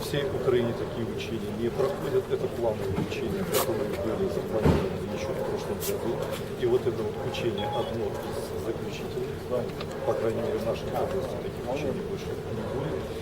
всей Украине такие учения не проходят. Это плановые учения, которые были запланированы еще в прошлом году. И вот это вот учение одно из заключительных, по крайней мере в нашей области таких учений больше не будет.